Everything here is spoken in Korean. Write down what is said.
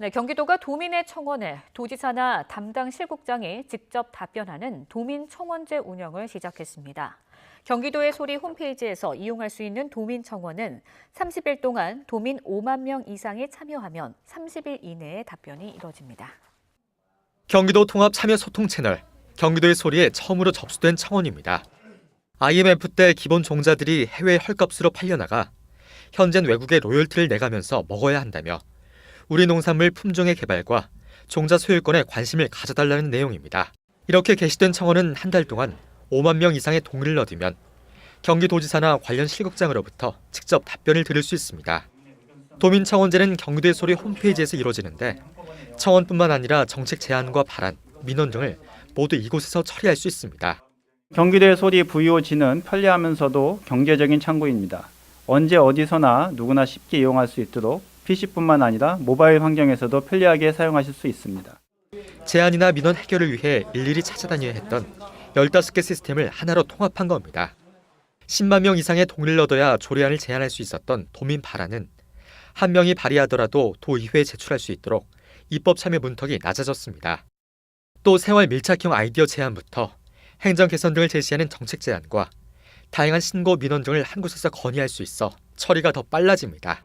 네, 경기도가 도민의 청원에 도지사나 담당 실국장이 직접 답변하는 도민 청원제 운영을 시작했습니다. 경기도의 소리 홈페이지에서 이용할 수 있는 도민 청원은 30일 동안 도민 5만 명 이상이 참여하면 30일 이내에 답변이 이뤄집니다. 경기도 통합 참여 소통 채널 경기도의 소리에 처음으로 접수된 청원입니다. IMF 때 기본 종자들이 해외 헐값으로 팔려나가 현재는 외국에 로열티를 내가면서 먹어야 한다며 우리 농산물 품종의 개발과 종자 소유권에 관심을 가져달라는 내용입니다. 이렇게 게시된 청원은 한 달 동안 5만 명 이상의 동의를 얻으면 경기도지사나 관련 실국장으로부터 직접 답변을 들을 수 있습니다. 도민 청원제는 경기도의 소리 홈페이지에서 이루어지는데 청원뿐만 아니라 정책 제안과 발안, 민원 등을 모두 이곳에서 처리할 수 있습니다. 경기도의 소리 VOG는 편리하면서도 경제적인 창구입니다. 언제 어디서나 누구나 쉽게 이용할 수 있도록 PC뿐만 아니라 모바일 환경에서도 편리하게 사용하실 수 있습니다. 제안이나 민원 해결을 위해 일일이 찾아다녀야 했던 15개 시스템을 하나로 통합한 겁니다. 10만 명 이상의 동의를 얻어야 조례안을 제안할 수 있었던 도민 발안은 한 명이 발의하더라도 도의회에 제출할 수 있도록 입법 참여 문턱이 낮아졌습니다. 또 생활 밀착형 아이디어 제안부터 행정 개선 등을 제시하는 정책 제안과 다양한 신고 민원 등을 한 곳에서 건의할 수 있어 처리가 더 빨라집니다.